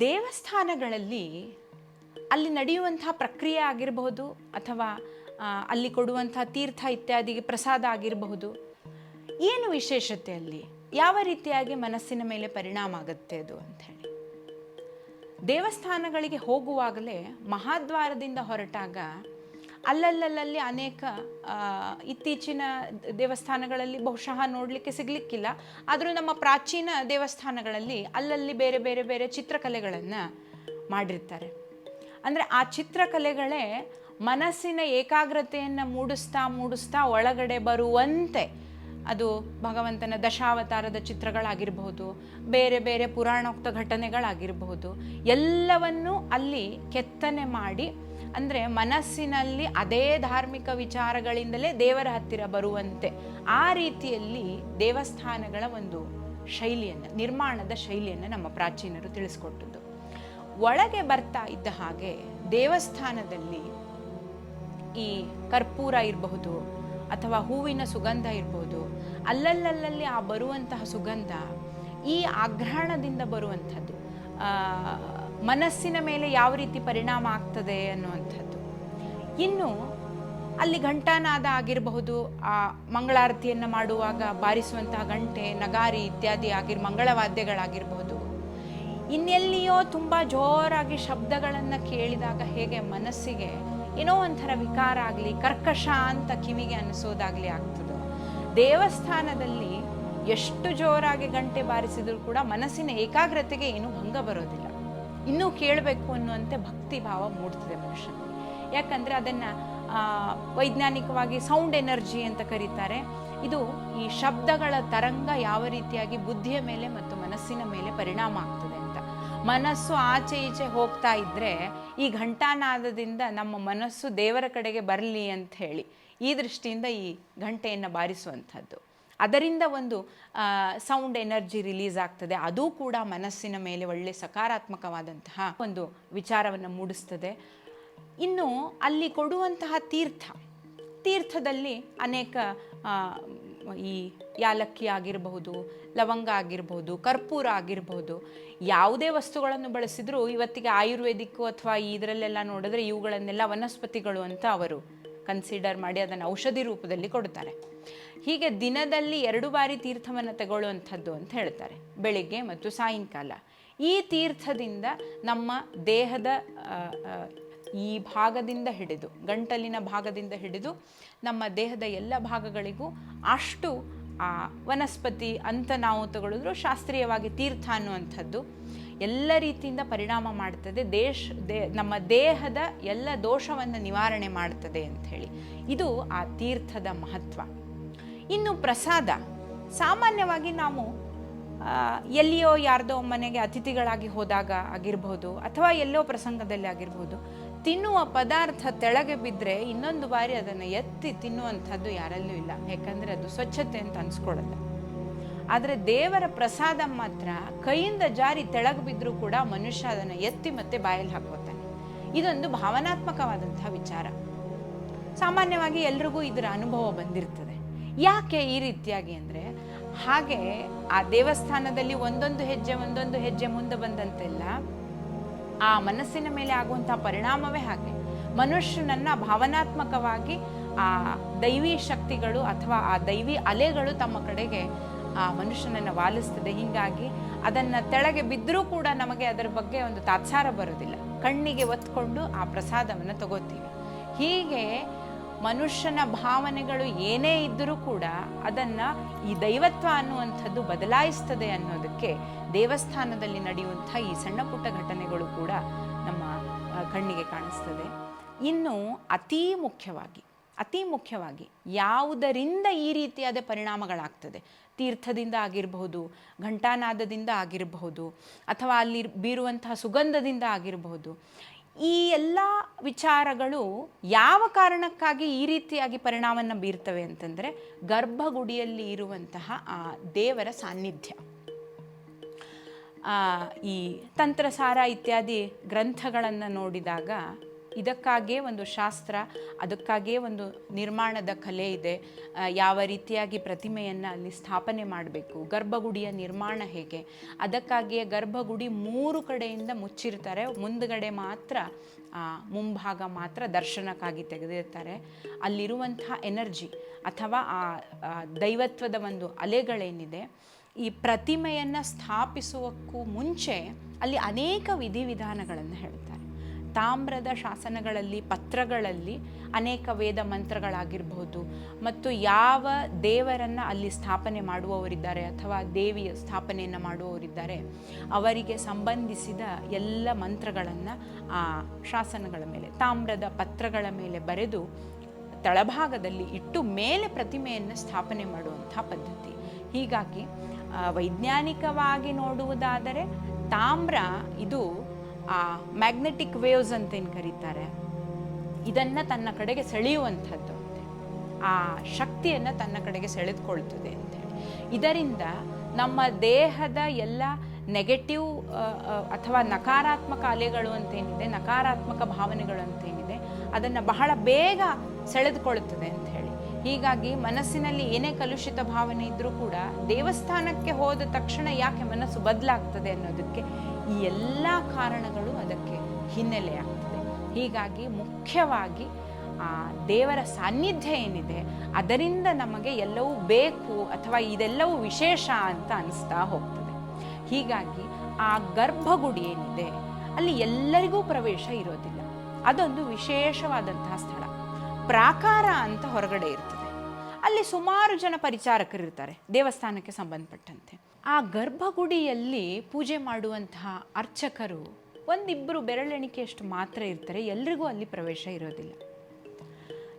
ದೇವಸ್ಥಾನಗಳಲ್ಲಿ ಅಲ್ಲಿ ನಡೆಯುವಂಥ ಪ್ರಕ್ರಿಯೆ ಆಗಿರಬಹುದು ಅಥವಾ ಅಲ್ಲಿ ಕೊಡುವಂಥ ತೀರ್ಥ ಇತ್ಯಾದಿಗೆ ಪ್ರಸಾದ ಆಗಿರಬಹುದು. ಏನು ವಿಶೇಷತೆ ಅಲ್ಲಿ? ಯಾವ ರೀತಿಯಾಗಿ ಮನಸ್ಸಿನ ಮೇಲೆ ಪರಿಣಾಮ ಆಗುತ್ತೆ ಅದು ಅಂತ ಹೇಳಿ. ದೇವಸ್ಥಾನಗಳಿಗೆ ಹೋಗುವಾಗಲೇ ಮಹಾದ್ವಾರದಿಂದ ಹೊರಟಾಗ ಅಲ್ಲಲ್ಲಲ್ಲಿ ಅನೇಕ ಇತ್ತೀಚಿನ ದೇವಸ್ಥಾನಗಳಲ್ಲಿ ಬಹುಶಃ ನೋಡಲಿಕ್ಕೆ ಸಿಗಲಿಕ್ಕಿಲ್ಲ. ಆದರೂ ನಮ್ಮ ಪ್ರಾಚೀನ ದೇವಸ್ಥಾನಗಳಲ್ಲಿ ಅಲ್ಲಲ್ಲಿ ಬೇರೆ ಬೇರೆ ಬೇರೆ ಚಿತ್ರಕಲೆಗಳನ್ನು ಮಾಡಿರ್ತಾರೆ. ಅಂದರೆ ಆ ಚಿತ್ರಕಲೆಗಳೇ ಮನಸ್ಸಿನ ಏಕಾಗ್ರತೆಯನ್ನು ಮೂಡಿಸ್ತಾ ಮೂಡಿಸ್ತಾ ಒಳಗಡೆ ಬರುವಂತೆ ಅದು ಭಗವಂತನ ದಶಾವತಾರದ ಚಿತ್ರಗಳಾಗಿರಬಹುದು, ಬೇರೆ ಬೇರೆ ಪುರಾಣೋಕ್ತ ಘಟನೆಗಳಾಗಿರಬಹುದು, ಎಲ್ಲವನ್ನೂ ಅಲ್ಲಿ ಕೆತ್ತನೆ ಮಾಡಿ ಅಂದರೆ ಮನಸ್ಸಿನಲ್ಲಿ ಅದೇ ಧಾರ್ಮಿಕ ವಿಚಾರಗಳಿಂದಲೇ ದೇವರ ಹತ್ತಿರ ಬರುವಂತೆ ಆ ರೀತಿಯಲ್ಲಿ ದೇವಸ್ಥಾನಗಳ ಒಂದು ಶೈಲಿಯನ್ನು, ನಿರ್ಮಾಣದ ಶೈಲಿಯನ್ನು ನಮ್ಮ ಪ್ರಾಚೀನರು ತಿಳಿಸ್ಕೊಟ್ಟದ್ದು. ಒಳಗೆ ಬರ್ತಾ ಇದ್ದ ಹಾಗೆ ದೇವಸ್ಥಾನದಲ್ಲಿ ಈ ಕರ್ಪೂರ ಇರಬಹುದು ಅಥವಾ ಹೂವಿನ ಸುಗಂಧ ಇರಬಹುದು ಅಲ್ಲಲ್ಲಲ್ಲಲ್ಲಿ ಆ ಬರುವಂತಹ ಸುಗಂಧ ಈ ಆಗ್ರಹಣದಿಂದ ಬರುವಂಥದ್ದು. ಮನಸ್ಸಿನ ಮೇಲೆ ಯಾವ ರೀತಿ ಪರಿಣಾಮ ಆಗ್ತದೆ ಅನ್ನುವಂಥದ್ದು. ಇನ್ನು ಅಲ್ಲಿ ಘಂಟಾನಾದ ಆಗಿರಬಹುದು, ಆ ಮಂಗಳಾರತಿಯನ್ನು ಮಾಡುವಾಗ ಬಾರಿಸುವಂತಹ ಗಂಟೆ, ನಗಾರಿ ಇತ್ಯಾದಿ ಆಗಿರ್, ಮಂಗಳವಾದ್ಯಗಳಾಗಿರಬಹುದು. ಇನ್ನೆಲ್ಲಿಯೋ ತುಂಬ ಜೋರಾಗಿ ಶಬ್ದಗಳನ್ನು ಕೇಳಿದಾಗ ಹೇಗೆ ಮನಸ್ಸಿಗೆ ಏನೋ ಒಂಥರ ವಿಕಾರ ಆಗಲಿ, ಕರ್ಕಶ ಅಂತ ಕಿವಿಗೆ ಅನಿಸೋದಾಗಲಿ ಆಗ್ತದೆ. ದೇವಸ್ಥಾನದಲ್ಲಿ ಎಷ್ಟು ಜೋರಾಗಿ ಗಂಟೆ ಬಾರಿಸಿದರೂ ಕೂಡ ಮನಸ್ಸಿನ ಏಕಾಗ್ರತೆಗೆ ಏನು ಭಂಗ ಬರೋದಿಲ್ಲ. ಇನ್ನೂ ಕೇಳಬೇಕು ಅನ್ನುವಂತೆ ಭಕ್ತಿ ಭಾವ ಮೂಡ್ತದೆ ಮನುಷ್ಯನಿಗೆ ಯಾಕಂದರೆ ಅದನ್ನು ವೈಜ್ಞಾನಿಕವಾಗಿ ಸೌಂಡ್ ಎನರ್ಜಿ ಅಂತ ಕರೀತಾರೆ. ಇದು ಈ ಶಬ್ದಗಳ ತರಂಗ ಯಾವ ರೀತಿಯಾಗಿ ಬುದ್ಧಿಯ ಮೇಲೆ ಮತ್ತು ಮನಸ್ಸಿನ ಮೇಲೆ ಪರಿಣಾಮ ಆಗ್ತದೆ ಅಂತ. ಮನಸ್ಸು ಆಚೆ ಈಚೆ ಹೋಗ್ತಾ ಇದ್ದರೆ ಈ ಘಂಟಾನಾದದಿಂದ ನಮ್ಮ ಮನಸ್ಸು ದೇವರ ಕಡೆಗೆ ಬರಲಿ ಅಂತ ಹೇಳಿ ಈ ದೃಷ್ಟಿಯಿಂದ ಈ ಘಂಟೆಯನ್ನು ಬಾರಿಸುವಂಥದ್ದು. ಅದರಿಂದ ಒಂದು ಸೌಂಡ್ ಎನರ್ಜಿ ರಿಲೀಸ್ ಆಗ್ತದೆ. ಅದು ಕೂಡ ಮನಸ್ಸಿನ ಮೇಲೆ ಒಳ್ಳೆ ಸಕಾರಾತ್ಮಕವಾದಂತಹ ಒಂದು ವಿಚಾರವನ್ನು ಮೂಡಿಸ್ತದೆ. ಇನ್ನು ಅಲ್ಲಿ ಕೊಡುವಂತಹ ತೀರ್ಥ, ತೀರ್ಥದಲ್ಲಿ ಅನೇಕ ಈ ಯಾಲಕ್ಕಿ ಆಗಿರಬಹುದು, ಲವಂಗ ಆಗಿರಬಹುದು, ಕರ್ಪೂರ ಆಗಿರಬಹುದು, ಯಾವುದೇ ವಸ್ತುಗಳನ್ನು ಬಳಸಿದರೂ ಇವತ್ತಿಗೆ ಆಯುರ್ವೇದಿಕ್ಕು ಅಥವಾ ಇದರಲ್ಲೆಲ್ಲ ನೋಡಿದ್ರೆ ಇವುಗಳನ್ನೆಲ್ಲ ವನಸ್ಪತಿಗಳು ಅಂತ ಅವರು ಕನ್ಸಿಡರ್ ಮಾಡಿ ಅದನ್ನು ಔಷಧಿ ರೂಪದಲ್ಲಿ ಕೊಡ್ತಾರೆ. ಹೀಗೆ ದಿನದಲ್ಲಿ ಎರಡು ಬಾರಿ ತೀರ್ಥವನ್ನು ತಗೊಳ್ಳುವಂಥದ್ದು ಅಂತ ಹೇಳ್ತಾರೆ, ಬೆಳಿಗ್ಗೆ ಮತ್ತು ಸಾಯಂಕಾಲ. ಈ ತೀರ್ಥದಿಂದ ನಮ್ಮ ದೇಹದ ಈ ಭಾಗದಿಂದ ಹಿಡಿದು, ಗಂಟಲಿನ ಭಾಗದಿಂದ ಹಿಡಿದು ನಮ್ಮ ದೇಹದ ಎಲ್ಲ ಭಾಗಗಳಿಗೂ ಅಷ್ಟು, ಆ, ವನಸ್ಪತಿ ಅಂತ ನಾವು ತಗೊಳಿದ್ರು ಶಾಸ್ತ್ರೀಯವಾಗಿ ತೀರ್ಥ ಅನ್ನುವಂಥದ್ದು ಎಲ್ಲ ರೀತಿಯಿಂದ ಪರಿಣಾಮ ಮಾಡ್ತದೆ. ದೇಶ, ದೇ, ನಮ್ಮ ದೇಹದ ಎಲ್ಲ ದೋಷವನ್ನು ನಿವಾರಣೆ ಮಾಡ್ತದೆ ಅಂಥೇಳಿ ಇದು ಆ ತೀರ್ಥದ ಮಹತ್ವ. ಇನ್ನು ಪ್ರಸಾದ. ಸಾಮಾನ್ಯವಾಗಿ ನಾವು ಎಲ್ಲಿಯೋ ಯಾರ್ದೋ ಮನೆಗೆ ಅತಿಥಿಗಳಾಗಿ ಹೋದಾಗ ಆಗಿರ್ಬೋದು ಅಥವಾ ಎಲ್ಲೋ ಪ್ರಸಂಗದಲ್ಲಿ ಆಗಿರ್ಬೋದು, ತಿನ್ನುವ ಪದಾರ್ಥ ತೆಳಗೆ ಬಿದ್ದರೆ ಇನ್ನೊಂದು ಬಾರಿ ಅದನ್ನು ಎತ್ತಿ ತಿನ್ನುವಂಥದ್ದು ಯಾರಲ್ಲೂ ಇಲ್ಲ. ಯಾಕಂದರೆ ಅದು ಸ್ವಚ್ಛತೆ ಅಂತ ಅನ್ಸ್ಕೊಳ್ಳಲ್ಲ ಆದರೆ ದೇವರ ಪ್ರಸಾದ ಮಾತ್ರ ಕೈಯಿಂದ ಜಾರಿ ತೆಳಗೆ ಬಿದ್ದರೂ ಕೂಡ ಮನುಷ್ಯ ಅದನ್ನು ಎತ್ತಿ ಮತ್ತೆ ಬಾಯಲ್ಲಿ ಹಾಕೋತಾನೆ ಇದೊಂದು ಭಾವನಾತ್ಮಕವಾದಂಥ ವಿಚಾರ. ಸಾಮಾನ್ಯವಾಗಿ ಎಲ್ರಿಗೂ ಇದರ ಅನುಭವ ಬಂದಿರ್ತದೆ. ಯಾಕೆ ಈ ರೀತಿಯಾಗಿ ಅಂದರೆ ಹಾಗೆ ಆ ದೇವಸ್ಥಾನದಲ್ಲಿ ಒಂದೊಂದು ಹೆಜ್ಜೆ ಒಂದೊಂದು ಹೆಜ್ಜೆ ಮುಂದೆ ಬಂದಂತೆಲ್ಲ ಆ ಮನಸ್ಸಿನ ಮೇಲೆ ಆಗುವಂತಹ ಪರಿಣಾಮವೇ ಹಾಗೆ. ಮನುಷ್ಯನನ್ನ ಭಾವನಾತ್ಮಕವಾಗಿ ಆ ದೈವಿ ಶಕ್ತಿಗಳು ಅಥವಾ ಆ ದೈವಿ ಅಲೆಗಳು ತಮ್ಮ ಕಡೆಗೆ ಆ ಮನುಷ್ಯನನ್ನು ವಾಲಿಸ್ತದೆ. ಹೀಗಾಗಿ ಅದನ್ನು ತೆಳಗೆ ಬಿದ್ದರೂ ಕೂಡ ನಮಗೆ ಅದರ ಬಗ್ಗೆ ಒಂದು ತಾತ್ಸಾರ ಬರೋದಿಲ್ಲ. ಕಣ್ಣಿಗೆ ಒತ್ಕೊಂಡು ಆ ಪ್ರಸಾದವನ್ನು ತಗೋತೀವಿ. ಹೀಗೆ ಮನುಷ್ಯನ ಭಾವನೆಗಳು ಏನೇ ಇದ್ದರೂ ಕೂಡ ಅದನ್ನು ಈ ದೈವತ್ವ ಅನ್ನುವಂಥದ್ದು ಬದಲಾಯಿಸ್ತದೆ ಅನ್ನೋದಕ್ಕೆ ದೇವಸ್ಥಾನದಲ್ಲಿ ನಡೆಯುವಂಥ ಈ ಸಣ್ಣ ಪುಟ್ಟ ಘಟನೆಗಳು ಕೂಡ ನಮ್ಮ ಕಣ್ಣಿಗೆ ಕಾಣಿಸ್ತದೆ. ಇನ್ನು ಅತೀ ಮುಖ್ಯವಾಗಿ, ಅತಿ ಮುಖ್ಯವಾಗಿ ಯಾವುದರಿಂದ ಈ ರೀತಿಯಾದ ಪರಿಣಾಮಗಳಾಗ್ತದೆ? ತೀರ್ಥದಿಂದ ಆಗಿರಬಹುದು, ಘಂಟಾನಾದದಿಂದ ಆಗಿರಬಹುದು, ಅಥವಾ ಅಲ್ಲಿ ಬೀರುವಂತಹ ಸುಗಂಧದಿಂದ ಆಗಿರಬಹುದು ಈ ಎಲ್ಲ ವಿಚಾರಗಳು ಯಾವ ಕಾರಣಕ್ಕಾಗಿ ಈ ರೀತಿಯಾಗಿ ಪರಿಣಾಮವನ್ನು ಬೀರ್ತವೆ ಅಂತಂದರೆ ಗರ್ಭಗುಡಿಯಲ್ಲಿ ಇರುವಂತಹ ಆ ದೇವರ ಸಾನ್ನಿಧ್ಯ. ಈ ತಂತ್ರಸಾರ ಇತ್ಯಾದಿ ಗ್ರಂಥಗಳನ್ನು ನೋಡಿದಾಗ ಇದಕ್ಕಾಗಿಯೇ ಒಂದು ಶಾಸ್ತ್ರ ಅದಕ್ಕಾಗಿಯೇ ಒಂದು ನಿರ್ಮಾಣದ ಕಲೆ ಇದೆ. ಯಾವ ರೀತಿಯಾಗಿ ಪ್ರತಿಮೆಯನ್ನು ಅಲ್ಲಿ ಸ್ಥಾಪನೆ ಮಾಡಬೇಕು, ಗರ್ಭಗುಡಿಯ ನಿರ್ಮಾಣ ಹೇಗೆ? ಅದಕ್ಕಾಗಿಯೇ ಗರ್ಭಗುಡಿ ಮೂರು ಕಡೆಯಿಂದ ಮುಚ್ಚಿರ್ತಾರೆ. ಮುಂದುಗಡೆ ಮಾತ್ರ ಮುಂಭಾಗ ಮಾತ್ರ ದರ್ಶನಕ್ಕಾಗಿ ತೆಗೆದಿರ್ತಾರೆ. ಅಲ್ಲಿರುವಂಥ ಎನರ್ಜಿ ಅಥವಾ ಆ, ದೈವತ್ವದ ಒಂದು ಅಲೆಗಳೇನಿದೆ, ಈ ಪ್ರತಿಮೆಯನ್ನು ಸ್ಥಾಪಿಸುವಕ್ಕೂ ಮುಂಚೆ ಅಲ್ಲಿ ಅನೇಕ ವಿಧಿವಿಧಾನಗಳನ್ನು ಹೇಳ್ತಾರೆ. ತಾಮ್ರದ ಶಾಸನಗಳಲ್ಲಿ, ಪತ್ರಗಳಲ್ಲಿ ಅನೇಕ ವೇದ ಮಂತ್ರಗಳಾಗಿರಬಹುದು. ಮತ್ತು ಯಾವ ದೇವರನ್ನು ಅಲ್ಲಿ ಸ್ಥಾಪನೆ ಮಾಡುವವರಿದ್ದಾರೆ ಅಥವಾ ದೇವಿಯ ಸ್ಥಾಪನೆಯನ್ನು ಮಾಡುವವರಿದ್ದಾರೆ, ಅವರಿಗೆ ಸಂಬಂಧಿಸಿದ ಎಲ್ಲ ಮಂತ್ರಗಳನ್ನು ಆ ಶಾಸನಗಳ ಮೇಲೆ, ತಾಮ್ರದ ಪತ್ರಗಳ ಮೇಲೆ ಬರೆದು ತಳಭಾಗದಲ್ಲಿ ಇಟ್ಟು ಮೇಲೆ ಪ್ರತಿಮೆಯನ್ನು ಸ್ಥಾಪನೆ ಮಾಡುವಂಥ ಪದ್ಧತಿ. ಹೀಗಾಗಿ ವೈಜ್ಞಾನಿಕವಾಗಿ ನೋಡುವುದಾದರೆ ತಾಮ್ರ ಇದು ಆ ಮ್ಯಾಗ್ನೆಟಿಕ್ ವೇವ್ಸ್ ಅಂತ ಏನು ಕರೀತಾರೆ? ಇದನ್ನು ತನ್ನ ಕಡೆಗೆ ಸೆಳೆಯುವಂಥದ್ದು ಅಂತೆ. ಆ ಶಕ್ತಿಯನ್ನು ತನ್ನ ಕಡೆಗೆ ಸೆಳೆದುಕೊಳ್ತದೆ ಅಂತೇಳಿ ಇದರಿಂದ ನಮ್ಮ ದೇಹದ ಎಲ್ಲ ನೆಗೆಟಿವ್ ಅಥವಾ ನಕಾರಾತ್ಮಕ ಅಲೆಗಳು ಅಂತೇನಿದೆ ನಕಾರಾತ್ಮಕ ಭಾವನೆಗಳು ಅಂತೇನಿದೆ ಅದನ್ನು ಬಹಳ ಬೇಗ ಸೆಳೆದುಕೊಳ್ಳುತ್ತದೆ ಅಂತ ಹೇಳಿ ಹೀಗಾಗಿ ಮನಸ್ಸಿನಲ್ಲಿ ಏನೇ ಕಲುಷಿತ ಭಾವನೆ ಇದ್ದರೂ ಕೂಡ ದೇವಸ್ಥಾನಕ್ಕೆ ಹೋದ ತಕ್ಷಣ ಯಾಕೆ ಮನಸ್ಸು ಬದಲಾಗ್ತದೆ ಅನ್ನೋದಕ್ಕೆ ಈ ಎಲ್ಲ ಕಾರಣಗಳು ಅದಕ್ಕೆ ಹಿನ್ನೆಲೆಯಾಗ್ತದೆ ಹೀಗಾಗಿ ಮುಖ್ಯವಾಗಿ, ಆ, ದೇವರ ಸಾನ್ನಿಧ್ಯ ಏನಿದೆ, ಅದರಿಂದ ನಮಗೆ ಎಲ್ಲವೂ ಬೇಕು ಅಥವಾ ಇದೆಲ್ಲವೂ ವಿಶೇಷ ಅಂತ ಅನಿಸ್ತಾ ಹೋಗ್ತದೆ. ಹೀಗಾಗಿ ಆ ಗರ್ಭಗುಡಿ ಏನಿದೆ, ಅಲ್ಲಿ ಎಲ್ಲರಿಗೂ ಪ್ರವೇಶ ಇರೋದಿಲ್ಲ. ಅದೊಂದು ವಿಶೇಷವಾದಂತಹ ಸ್ಥಳ. ಪ್ರಾಕಾರ ಅಂತ ಹೊರಗಡೆ ಇರ್ತದೆ. ಅಲ್ಲಿ ಸುಮಾರು ಜನ ಪರಿಚಾರಕರಿರ್ತಾರೆ, ದೇವಸ್ಥಾನಕ್ಕೆ ಸಂಬಂಧಪಟ್ಟಂತೆ. ಆ ಗರ್ಭಗುಡಿಯಲ್ಲಿ ಪೂಜೆ ಮಾಡುವಂತಹ ಅರ್ಚಕರು ಒಂದಿಬ್ಬರು ಬೆರಳೆಣಿಕೆಯಷ್ಟು ಮಾತ್ರ ಇರ್ತಾರೆ, ಎಲ್ರಿಗೂ ಅಲ್ಲಿ ಪ್ರವೇಶ ಇರೋದಿಲ್ಲ.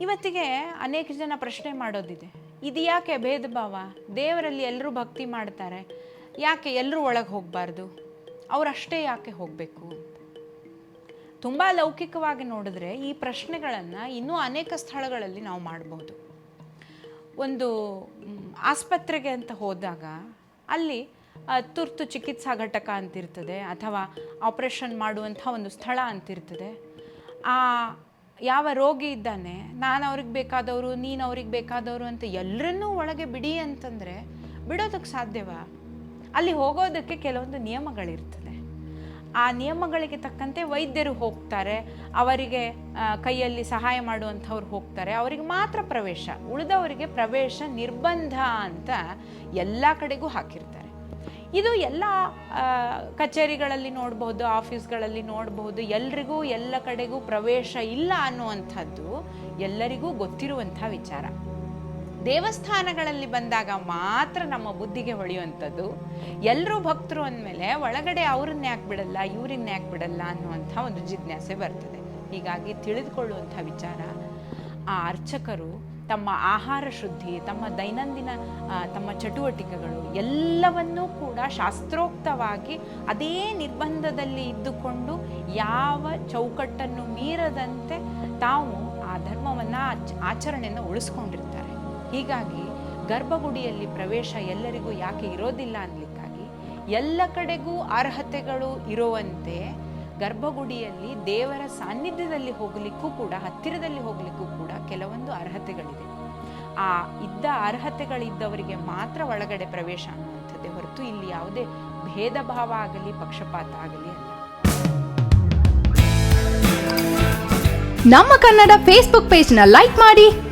ಇವತ್ತಿಗೆ ಅನೇಕ ಜನ ಪ್ರಶ್ನೆ ಮಾಡೋದಿದೆ ಇದು ಯಾಕೆ ಭೇದ ಭಾವ? ದೇವರಲ್ಲಿ ಎಲ್ಲರೂ ಭಕ್ತಿ ಮಾಡ್ತಾರೆ, ಯಾಕೆ ಎಲ್ಲರೂ ಒಳಗೆ ಹೋಗಬಾರ್ದು? ಅವರಷ್ಟೇ ಯಾಕೆ ಹೋಗಬೇಕು? ತುಂಬ ಲೌಕಿಕವಾಗಿ ನೋಡಿದ್ರೆ ಈ ಪ್ರಶ್ನೆಗಳನ್ನು ಇನ್ನೂ ಅನೇಕ ಸ್ಥಳಗಳಲ್ಲಿ ನಾವು ಮಾಡಬಹುದು ಒಂದು ಆಸ್ಪತ್ರೆಗೆ ಅಂತ ಹೋದಾಗ ಅಲ್ಲಿ ತುರ್ತು ಚಿಕಿತ್ಸಾ ಘಟಕ ಅಂತಿರ್ತದೆ ಅಥವಾ ಆಪರೇಷನ್ ಮಾಡುವಂಥ ಒಂದು ಸ್ಥಳ ಅಂತಿರ್ತದೆ. ಆ, ಯಾವ ರೋಗಿ ಇದ್ದಾನೆ, ನಾನು ಅವ್ರಿಗೆ ಬೇಕಾದವರು, ನೀನು ಅವ್ರಿಗೆ ಬೇಕಾದವರು ಅಂತ ಎಲ್ಲರನ್ನೂ ಒಳಗೆ ಬಿಡಿ ಅಂತಂದರೆ, ಬಿಡೋದಕ್ಕೆ ಸಾಧ್ಯವಾ? ಅಲ್ಲಿ ಹೋಗೋದಕ್ಕೆ ಕೆಲವೊಂದು ನಿಯಮಗಳಿರ್ತದೆ. ಆ ನಿಯಮಗಳಿಗೆ ತಕ್ಕಂತೆ ವೈದ್ಯರು ಹೋಗ್ತಾರೆ. ಅವರಿಗೆ ಕೈಯಲ್ಲಿ ಸಹಾಯ ಮಾಡುವಂಥವ್ರು ಹೋಗ್ತಾರೆ. ಅವರಿಗೆ ಮಾತ್ರ ಪ್ರವೇಶ, ಉಳಿದವರಿಗೆ ಪ್ರವೇಶ ನಿರ್ಬಂಧ ಅಂತ ಎಲ್ಲ ಕಡೆಗೂ ಹಾಕಿರ್ತಾರೆ. ಇದು ಎಲ್ಲ ಕಚೇರಿಗಳಲ್ಲಿ ನೋಡಬಹುದು ಆಫೀಸ್ಗಳಲ್ಲಿ ನೋಡಬಹುದು ಎಲ್ರಿಗೂ ಎಲ್ಲ ಕಡೆಗೂ ಪ್ರವೇಶ ಇಲ್ಲ ಅನ್ನುವಂಥದ್ದು ಎಲ್ಲರಿಗೂ ಗೊತ್ತಿರುವಂಥ ವಿಚಾರ. ದೇವಸ್ಥಾನಗಳಲ್ಲಿ ಬಂದಾಗ ಮಾತ್ರ ನಮ್ಮ ಬುದ್ಧಿಗೆ ಹೊಳೆಯುವಂಥದ್ದು. ಎಲ್ಲರೂ ಭಕ್ತರು ಅಂದಮೇಲೆ ಒಳಗಡೆ ಅವ್ರನ್ನ ಯಾಕೆ ಬಿಡಲ್ಲ ಇವ್ರನ್ನ ಯಾಕೆ ಬಿಡಲ್ಲ ಅನ್ನುವಂಥ ಒಂದು ಜಿಜ್ಞಾಸೆ ಬರ್ತದೆ. ಹೀಗಾಗಿ ತಿಳಿದುಕೊಳ್ಳುವಂಥ ವಿಚಾರ, ಆ ಅರ್ಚಕರು ತಮ್ಮ ಆಹಾರ ಶುದ್ಧಿ, ತಮ್ಮ ದೈನಂದಿನ ತಮ್ಮ ಚಟುವಟಿಕೆಗಳು ಎಲ್ಲವನ್ನೂ ಕೂಡ ಶಾಸ್ತ್ರೋಕ್ತವಾಗಿ ಅದೇ ನಿರ್ಬಂಧದಲ್ಲಿ ಇದ್ದುಕೊಂಡು ಯಾವ ಚೌಕಟ್ಟನ್ನು ಮೀರದಂತೆ ತಾವು ಆ ಧರ್ಮವನ್ನು ಆಚರಣೆಯನ್ನು ಉಳಿಸ್ಕೊಂಡಿರ್ತಾರೆ. ಹೀಗಾಗಿ ಗರ್ಭಗುಡಿಯಲ್ಲಿ ಪ್ರವೇಶ ಎಲ್ಲರಿಗೂ ಯಾಕೆ ಇರೋದಿಲ್ಲ ಅನ್ಲಿಕ್ಕಾಗಿ ಎಲ್ಲ ಕಡೆಗೂ ಅರ್ಹತೆಗಳು ಇರುವಂತೆ ಗರ್ಭಗುಡಿಯಲ್ಲಿ ದೇವರ ಸಾನ್ನಿಧ್ಯದಲ್ಲಿ ಹೋಗಲಿಕ್ಕೂ ಕೂಡ, ಹತ್ತಿರದಲ್ಲಿ ಹೋಗಲಿಕ್ಕೂ ಕೂಡ ಕೆಲವೊಂದು ಅರ್ಹತೆಗಳಿದೆ. ಆ ಇದ್ದ ಅರ್ಹತೆಗಳಿದ್ದವರಿಗೆ ಮಾತ್ರ ಒಳಗಡೆ ಪ್ರವೇಶ ಅನ್ನುವಂಥದ್ದೇ ಹೊರತು ಇಲ್ಲಿ ಯಾವುದೇ ಭೇದ ಭಾವ ಆಗಲಿ, ಪಕ್ಷಪಾತ ಆಗಲಿ ಅಲ್ಲ. ನಮ್ಮ ಕನ್ನಡ ಫೇಸ್ಬುಕ್ ಪೇಜ್ನ ಲೈಕ್ ಮಾಡಿ